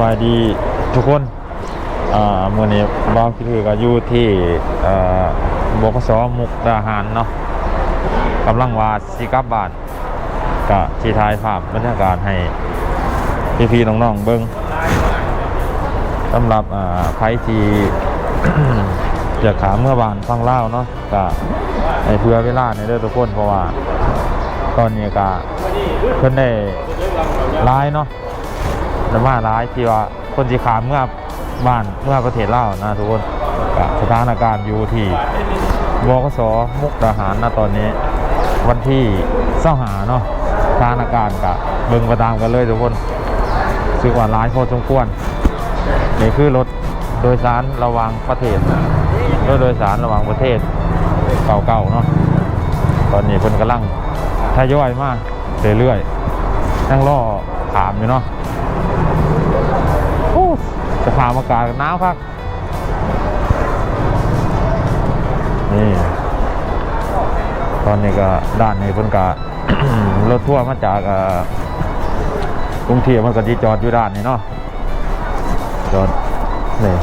บายดีทุกคนอ่ามื่อนี้บ้าวคิดถือก็อยู่ที่บกสมุกดาหารเนาะกำลังวาสิกับบาทก็ทีทายภาพบรรยากาศให้พี่ๆน้องๆเบิ้งสำหรับอ่าใครที่อยากขาเมื่อบานฟังเล่าเนาะก็ให้เพื่อเวลาในเด้อทุกคนเพราะว่า ตอนนี้ก็เพิ่นได้ร้ายเนาะ แต่ว่าร้ายที่ว่าคนที่ขามเมื่อบ้านเมื่อประเทศเล่านะทุกคนสถานการณ์อยู่ที่บกสมุกดาหารนะตอนนี้ วันที่เสาหาเนาะสถานการณ์ก็เบิ่งไปตามกันเลยทุกคนซึ่งว่าร้ายพอสมควรนี่คือรถโดยสารระหวางประเทศรถโดยสารระหวางประเทศเก่าๆเนาะตอนนี้เพิ่นกำลังทยอยมากเรื่อยๆนั่งล่อถามอยู่เนาะ สภาพอากาศหนาวครับนี่ตอนนี้ก็ด้านนี้เพิ่นก็รถทั่วร์มาจากกรุงเทพมันก็ที่จอดอยู่ด้านนี้เนาะจอดนี่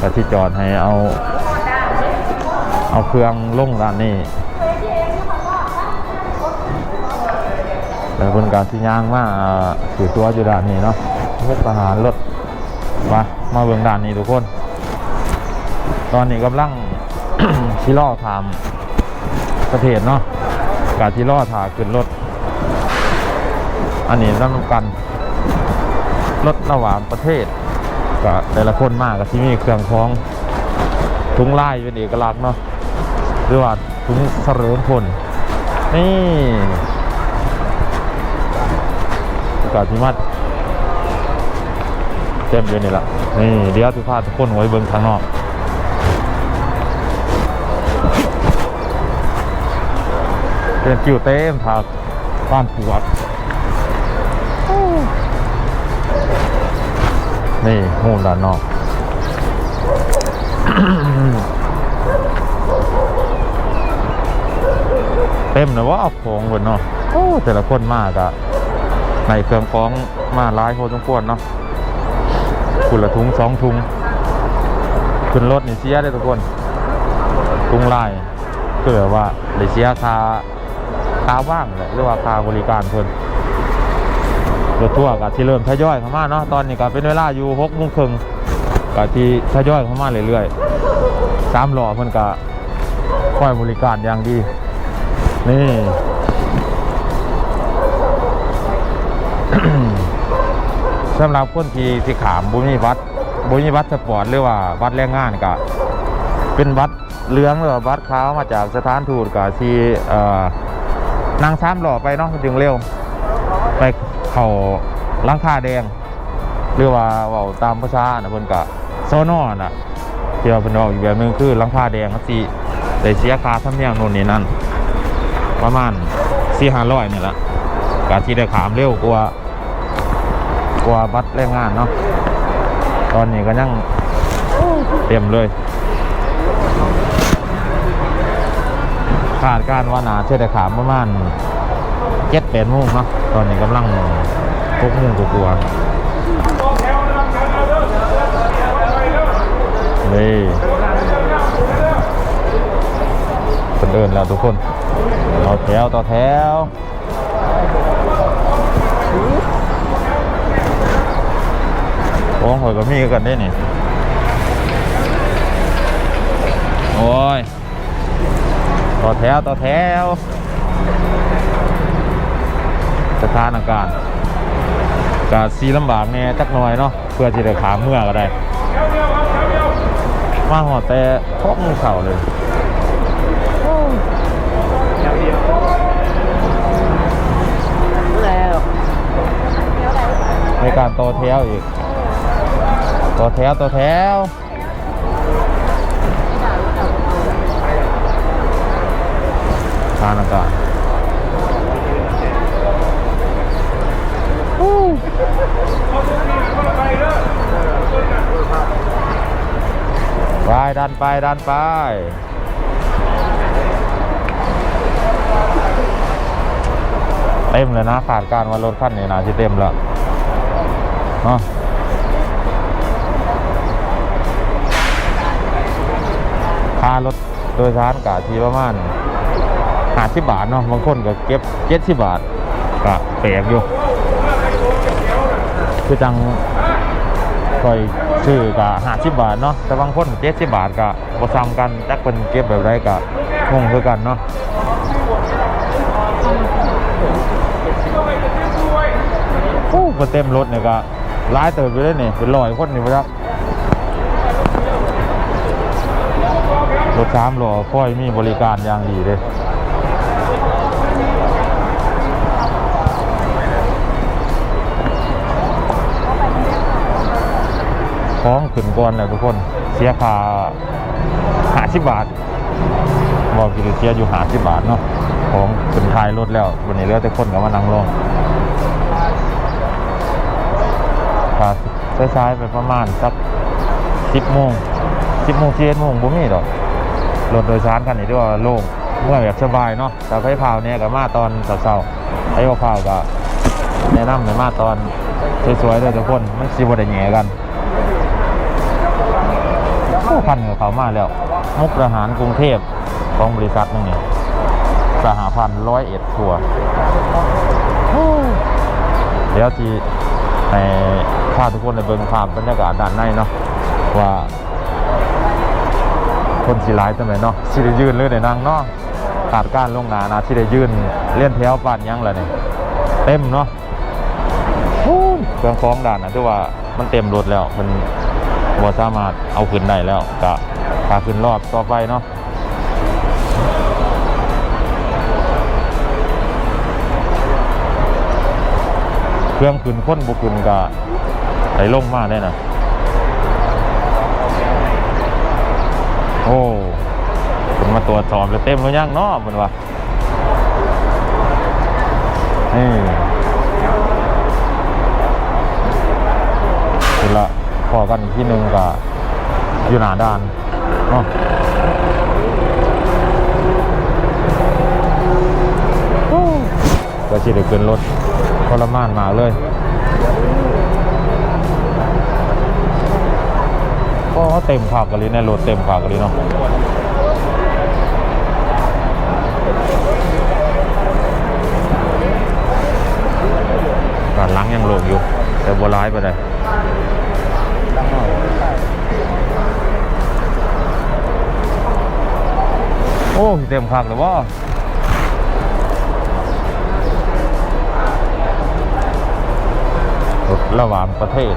ก็ที่จอดให้เอา เอาเครื่องลงด้านนี้แล้วเป็นการที่ย่างมาอ่าถือตัวอยู่ด้านนี้เนาะมุกทหารรถ มามาเบิ่งด้านนี้ทุกคน ตอนนี้กำลังชิล่อทำประเทศเนาะการที่ล่อถาขึ้นรถ อันนี้นำกันรถระหว่างประเทศก็แต่ละคนมากกับที่มีเครื่องของทุงไล่เป็นเอกลักษณ์เนาะหรือว่าถุงเสริมพลนี่กาศพิมัด เต็มเลยนี่แหละนี่เดี๋ยวทุกพาทุกคนไว้เบิ่งข้างนอกเป็นกิ่วเต็มทางบ้านปวดนี่หูด้านนอกเต็มนะว่าเอาของบนเนาะโอ้แต่ละคนมากอะในเครื่องของมาหลายโพอสมควรเนาะ คุณละทุงสองทุงขึ้นรถนี่เสียได้ทุกคนทุงลายเกิดว่าได้เสียคาคาว่างแหละหรือว่าคาบริการเพิ่นรถทั่วกับที่เริ่มทยอยเข้ามาเนาะตอนนี้ก็เป็นเวลาอยู่หกโมงครึ่งกับที่ทยอยเข้ามาเรื่อยๆสามล้อเพิ่นก็ค่อยบริการอย่างดีนี่ สำหรับคนที่ที่ขามบุญมีวัดบุญมีวัดสปอร์ตหรือว่าวัดแรงงานก็เป็นวัดเลืองหรือว่าวัดขาวมาจากสถานทูตก็ที่นางซ้ำหล่อไปเนาะจึงเร็ว ไปเข่าลังคาแดง หรือว่าเว่าตามภาษานะเพิ่นก็โซนอน่ะเที่ว่าเพิ่นบอกอีกแบบนึงคือลังคาแดงก็สิได้เสียค่าธรรมเนียมโน่นนี่นั่นประมาณสี่ห้าร้อยนี่แหละการที่ได้ขามเร็วกว่า กว่าบัตรแรงงานเนาะตอนนี้ก็ยังเต็มเลยคาดการว่านาจะได้ขามประมาณเจ็ดแปดโมงเนาะตอนนี้กำลังหกโมงกว่าๆนี่คนเดินแล้วทุกคนต่อแถวต่อแถว โอ้หอยก็มีกันได้นี่โอ้ยต่อแถวต่อแถวสถานการณ์กาซีลำบากเนี่ยจักหน่อยเนาะเพื่อที่จะขามเมื่อก็ได้ มาหอดแต่ท้องเข่าเลยแล้วในการต่อแถวอีก ต่อแถวต่อแถวทานอากาศไปดันไปดันไปเต็มเลยนะขาดการว่ารถคันนี้นะที่เต็มแล้วเนาะ ค่ารถโดยสารกะทีประมาณห้าสิบบาทเนาะบางคนก็เก็บเจ็ดสิบบาทก็แปลกอยู่คือจังคอยซื้อกะห้าสิบบาทเนาะแต่บางคนเจ็ดสิบบาทกะบ่ซ้ำกันจักเป็นเก็บแบบไรกะงงคือกันเนาะโอ้ก็เต็มรถเนี่ยก็ร้ายเติบไปเลยนี่เป็นร้อยคนนี่พะครับ รถสามล้อค่อยมีบริการอย่างดีเลยคล้องขึ้นก่อนแหละทุกคนเสียค่าหาสิบบาทบอกกิเสียอยู่หาสิบบาทเนาะของขึ้นท้ายรถแล้ววันนี้เหลือแต่คนกับมานั่งลงค่าซ้ายๆไปประมาณสักสิบโมงสิบโมงเจ็ดโมงบ่มีดอก รถโดยสารคันนี้ด้วยว่าโล่งเมื่อแบบสบายเนาะแต่ไฟพาวเนี่ยก็มาตอนเช้าๆไอ้พาวก็แนะนำให้มาตอนสวยๆเลยทุกคนมันสิบ่ได้แหย่กันโอ้พันกับเขามาแล้ว มุกทหารกรุงเทพของบริษัทนึงนี่สหพันธ์ร้อยเอ็ดทัวร์เดี๋ยวที่ในพาทุกคนในเบิ่งภาพบรรยากาศด้านในเนาะว่า คนสีร้ายจังเลยเนาะสิได้ยืนเลยในนั่งเนาะขาดการลงหนานะที่ได้ยืนเลี่ยนแถวปานยังเลยนี่เต็มเนาะโอ้เครื่องคล้องด่านนะที่ว่ามันเต็มรถแล้วมันบ่สามารถเอาขึ้นได้แล้วก็พาขึ้นรอบต่อไปเนาะเครื่องขึ้นค้นบุขึ้นก็ไหลลงมากได้นะ อ้คุณมาตรวจสอบเลยเต็มหรือยังเนาะมันว่านี่เสร็จละพอกันอีกที่หนึ่งกับอยู่หนาด้านนาะโอ้ก็สิได้ขึ้นรถทรมานมาเลย เต็มขากกันเลยในรถเต็มขากกันเลยเนาะการล้างยังโลงอยู่ แต่บัวร้ายไปเลยโอ้เต็มคักเลยว่าระหว่างประเทศ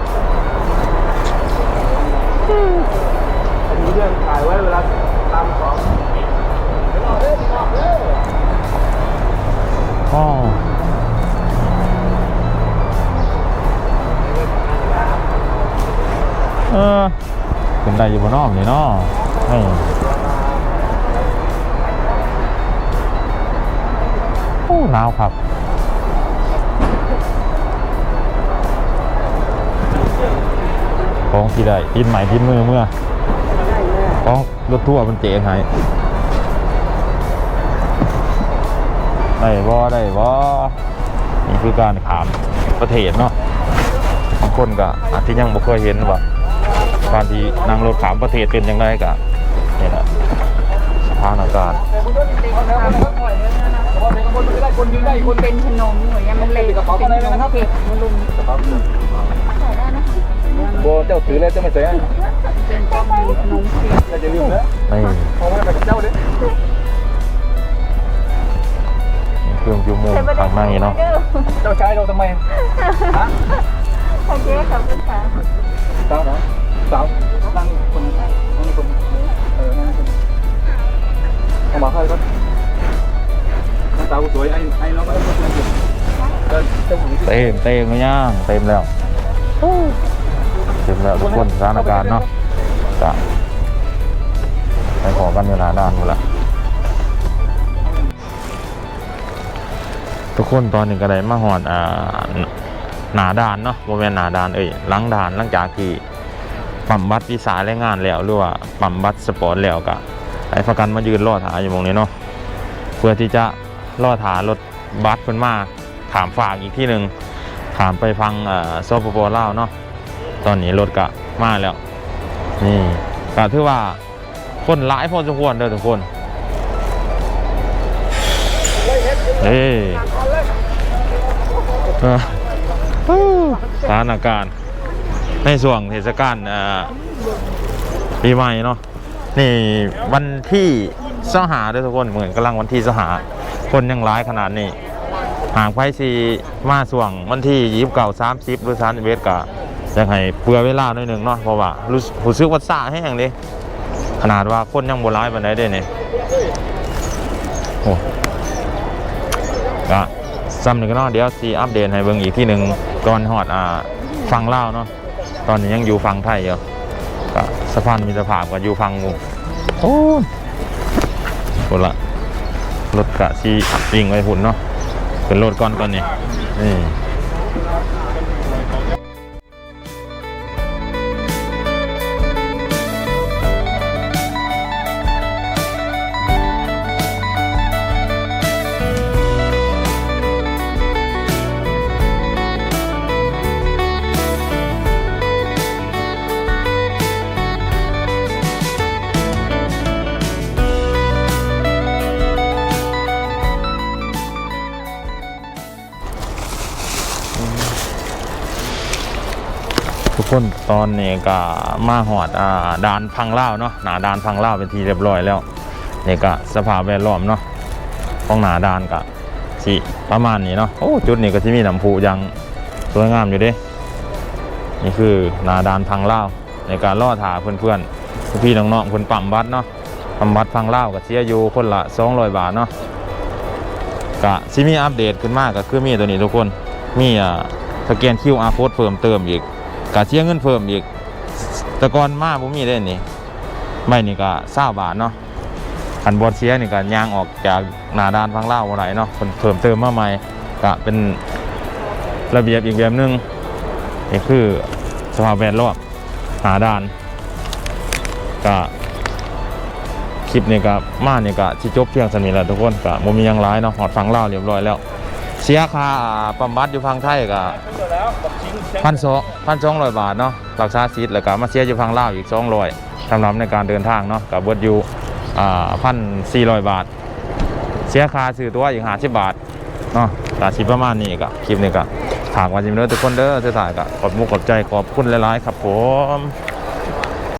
มีเรื่องถ่ายไว้เวลาตามของอ๋อเออเป็นได้อยู่บนนอกนี่เนาะโอ้หนาวครับ ของที่ได้ทินใหม่ทินมือเมื่อของรถทั่วมันเจ๋งไงได้บ่ได้บ่นี่คือการขามประเทศเนาะบางคนก็อาจจะยังบ่เคยเห็นว่าการที่นั่งรถขามประเทศเป็นยังไงก็นี่แหละสถานการณ์คนยืนได้คนเป็นขนมหรือยังมันเละเป็นขนมเค้กมันลุมใส่ได้นะโบเจ้าถือเลยเจ้าไม่ใส่เป็นต้มขนมเค้กก็จะลืมนะนี่เพราะว่าไปกับเจ้าเด้เครื่องยูมูข้างในเนาะเจ้าชายเราทำไมฮะโอเคขอบคุณค่ะสาวนะสาวนั่งคนนั่งคนเออนั่งคนเอามาให้ก็น้องสาวสวยไอ้ไอ้น้องก็ต้องมาเจอเดินเจ้าหญิงเต็มเต็มเลยย่างเต็มแล้ว เต็มแล้วทุกคนสถานการณ์เนาะจะไปขอกันอยู่หน้าด้านหมดละทุกคนตอนนี้ก็ได้มาหอดอ่าหนาด่านเนาะโมเมนหนาด่านเอ้ยหลังด่านหลังจากที่ปั๊มบัตรวิสาแรงงานแล้วหรือว่าปั๊มบัตรสปอร์ตแล้วก็ให้ประกันมายืนรอถาอยู่ตรงนี้เนาะเพื่อที่จะรอถารถบัสเพิ่นมาถามฝากอีกที่หนึ่งถามไปฟังเอ่อโซปโปลาเนาะ ตอนนี้รถกะมาแล้ว นี่ก็ถือว่าคนหลายพอสมควรเด้อทุกคนเอ้ยเออฮู้สถานการณ์ในช่วงเทศกาลอ่าปีใหม่เนาะนี่วันที่สหาเด้อทุกคนเหมือนกำลังวันที่สหา คนยังหลายขนาดนี้หากไฟสีมาส่วงวันที่ยี่สิบเก้าสามสิบหรือสามสิบเอ็ดกะ จะให้เปลือเวลาหน่อยหนึ่งเนาะเพราะว่ารู้สึกรู้สึกว่าซาแห้งเลยขนาดว่าคนยังโบราณปานใดเด้เนี่ยโอ้ก็ซ้ำหนึ่งก็เนาะเดี๋ยวซีอัปเดตให้เบิ่งอีกที่หนึ่งก่อนฮอดอ่าฟังเล่าเนาะตอนนี้ยังอยู่ฟังไทยอยู่ก็สะพานมิตรภาพก็อยู่ฟังงูโอ้ยคนละรถกะซีวิ่งไว้หุ่นเนาะเป็นรถก่อนก่อนนี่นี่ คนตอนนี้ก็มาหอดอ่าดานพังเล่าเนาะหนาดานพังเล่าเป็นทีเรียบร้อยแล้วนี่ก็สภาพแวดล้อมเนาะของหนาดานก็สิประมาณนี้เนาะโอ้จุดนี้ก็ที่มีน้ำพุยังสวยงามอยู่เด้นี่คือหนาดานพังเล่าในการล่อถาเพื่อนๆพี่น้องๆคนปั๊มบัตรเนาะปั๊มบัตรพังเล่าวก็เสียอยู่คนละ200บาทเนาะก็สิมีอัปเดตขึ้นมากก็คือมีตัวนี้ทุกคนมีอ่าสแกน QR code เพิ่มเติมอีก กะเสียเงินเพิ่มอีกต่ก่อนมาผมมีได้นี่ไม่นี่ก็เศร้าบาทเนาะขันบอดเสียนี่ก็ยางออกจากหนาด้านฟังเล่าอะไรเนาะเพิ่นเติมเติมมาใหม่ก็เป็นระเบียบอีกแบบหนึงนี่คือสภาพแวดล้อมหาด้านก็คลิปนี้ก็มานี่ก็ที่จบเพียงสนิทแล้วทุกคนก็บ่มียังร้ายเนาะหอดฟังเล่าเรียบร้อยแล้ว เสียค่าปั๊มบัตรอยู่ฟังไทยก็พันสองพันสองร้อยบาทเนาะรักษาสิทธิ์แล้วก็มาเสียอยู่พังลาวอีกสองร้อยสำหรับในการเดินทางเนาะกับเบิดอยู่อ่าพันสี่ร้อยบาท เสียค่าซื้อตัวอีกห้าสิบบาทเนาะตาชิประมาณนี้ก็คลิปนี้ก็ฝากไว้จิมเด้อทุกคนเด้อสุดท้ายก็ขอบมุกขอบใจขอบคุณหลายๆครับผม